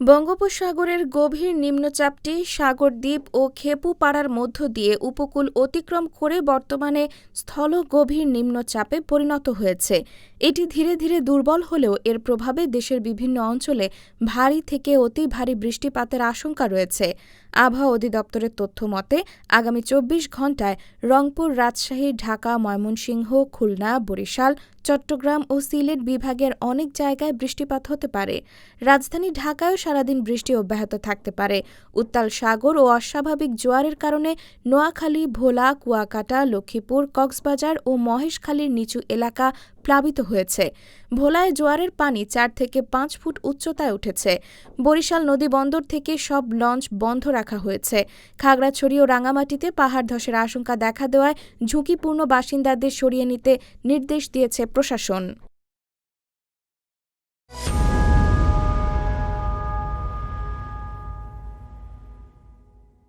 বঙ্গোপসাগরের গভীর নিম্নচাপটি সাগরদ্বীপ ও খেপুপাড়ার মধ্য দিয়ে উপকূল অতিক্রম করে বর্তমানে স্থল গভীর নিম্নচাপে পরিণত হয়েছে। এটি ধীরে ধীরে দুর্বল হলেও এর প্রভাবে দেশের বিভিন্ন অঞ্চলে ভারী থেকে অতি ভারী বৃষ্টিপাতের আশঙ্কা রয়েছে। আবহাওয়া অধিদপ্তরের তথ্য মতে, আগামী চব্বিশ ঘণ্টায় রংপুর, রাজশাহী, ঢাকা, ময়মনসিংহ, খুলনা, বরিশাল, চট্টগ্রাম ও সিলেট বিভাগের অনেক জায়গায় বৃষ্টিপাত হতে পারে। রাজধানী ঢাকায়ও সারাদিন বৃষ্টি অব্যাহত থাকতে পারে। উত্তাল সাগর ও অস্বাভাবিক জোয়ারের কারণে নোয়াখালী, ভোলা, কুয়াকাটা, লক্ষ্মীপুর, কক্সবাজার ও মহেশখালীর নিচু এলাকা প্লাবিত হয়েছে। ভোলায় জোয়ারের পানি চার থেকে পাঁচ ফুট উচ্চতায় উঠেছে। বরিশাল নদী বন্দর থেকে সব লঞ্চ বন্ধ রাখা হয়েছে। খাগড়াছড়ি ও রাঙামাটিতে পাহাড় ধসের আশঙ্কা দেখা দেওয়ায় ঝুঁকিপূর্ণ বাসিন্দাদের সরিয়ে নিতে নির্দেশ দিয়েছে প্রশাসন।